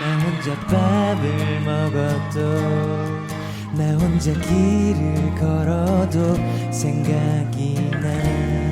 나 혼자 밥을 먹어도 나 혼자 길을 걸어도 생각이 나.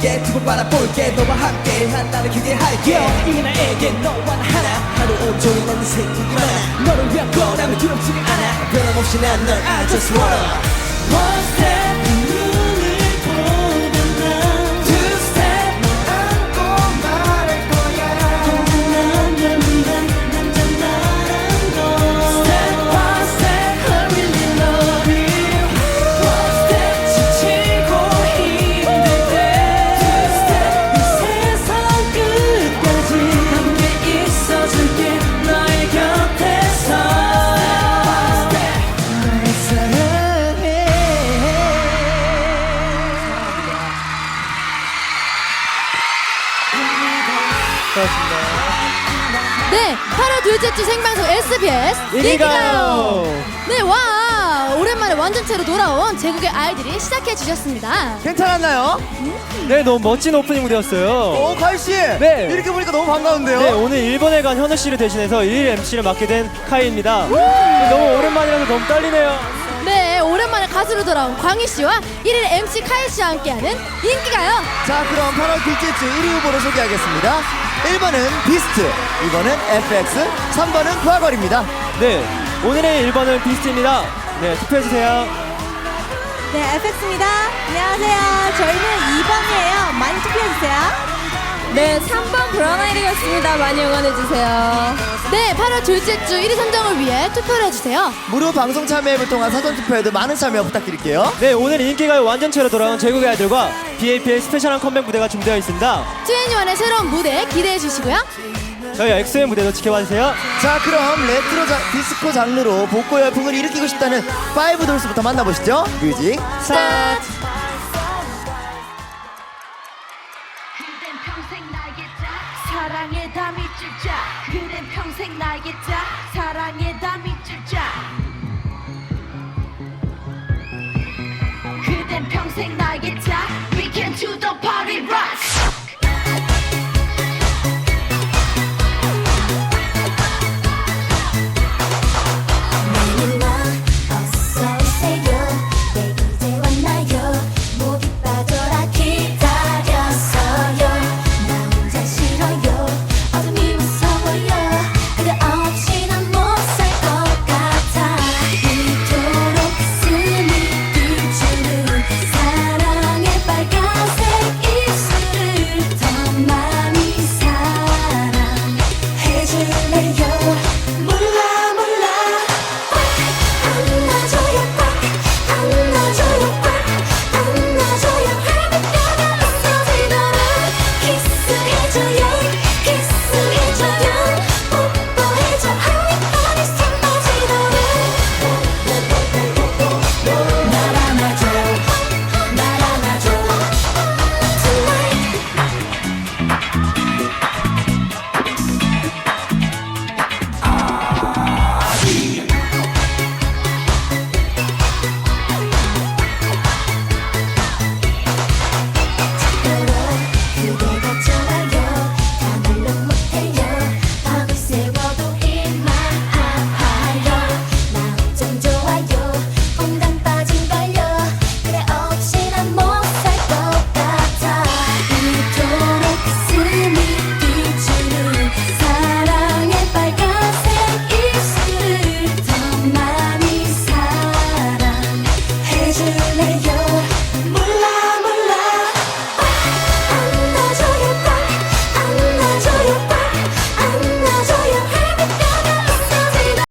길게 두번 바라볼게. 너와 함께 한다는 기대할게. 이게 나에게 너와 나 하나. 하루 온종일 넌 생각이 많아. 너를 위한 거라면 두렵지가 않아. 변함없이 난 널 I just wanna. One step 네, 8월 둘째 주 생방송 SBS 이리가요. 네, 와 오랜만에 완전체로 돌아온 제국의 아이들이 시작해 주셨습니다. 괜찮았나요? 네 너무 멋진 오프닝 무대였어요 오, 가희 씨. 네. 이렇게 보니까 너무 반가운데요. 네 오늘 일본에 간 현우 씨를 대신해서 1일 MC를 맡게 된 카이입니다 너무 오랜만이라서 너무 떨리네요 네, 오랜만에 가수로 돌아온 광희 씨와 1일 MC 카이 씨와 함께하는 인기가요. 자, 그럼 8월 둘째 주 1위 후보를 소개하겠습니다. 1번은 비스트, 2번은 FX, 3번은 부하걸입니다. 네 오늘의 1번은 비스트입니다 네 투표해주세요 네, FX입니다. 안녕하세요. 저희는 2번이에요. 많이 투표해주세요. 네, 3번 브라운 아이리였습니다. 많이 응원해주세요. 네, 8월 둘째 주 1위 선정을 위해 투표를 해주세요. 무료 방송 참여 앱을 통한 사전 투표에도 많은 참여 부탁드릴게요. 네 오늘 인기가요 완전체로 돌아온 제국의 아이들과 BAP의 스페셜한 컴백 무대가 준비되어 있습니다 2NE1의 새로운 무대 기대해 주시고요. 저희 엑소의 무대도 지켜봐주세요 자, 그럼 레트로 자, 디스코 장르로 복고 열풍을 일으키고 싶다는 파이브 돌스부터 만나보시죠. 뮤직 스타트! 짝 그댄 평생 짝 사랑에 다 밑줄 짝 그댄 평생 나에게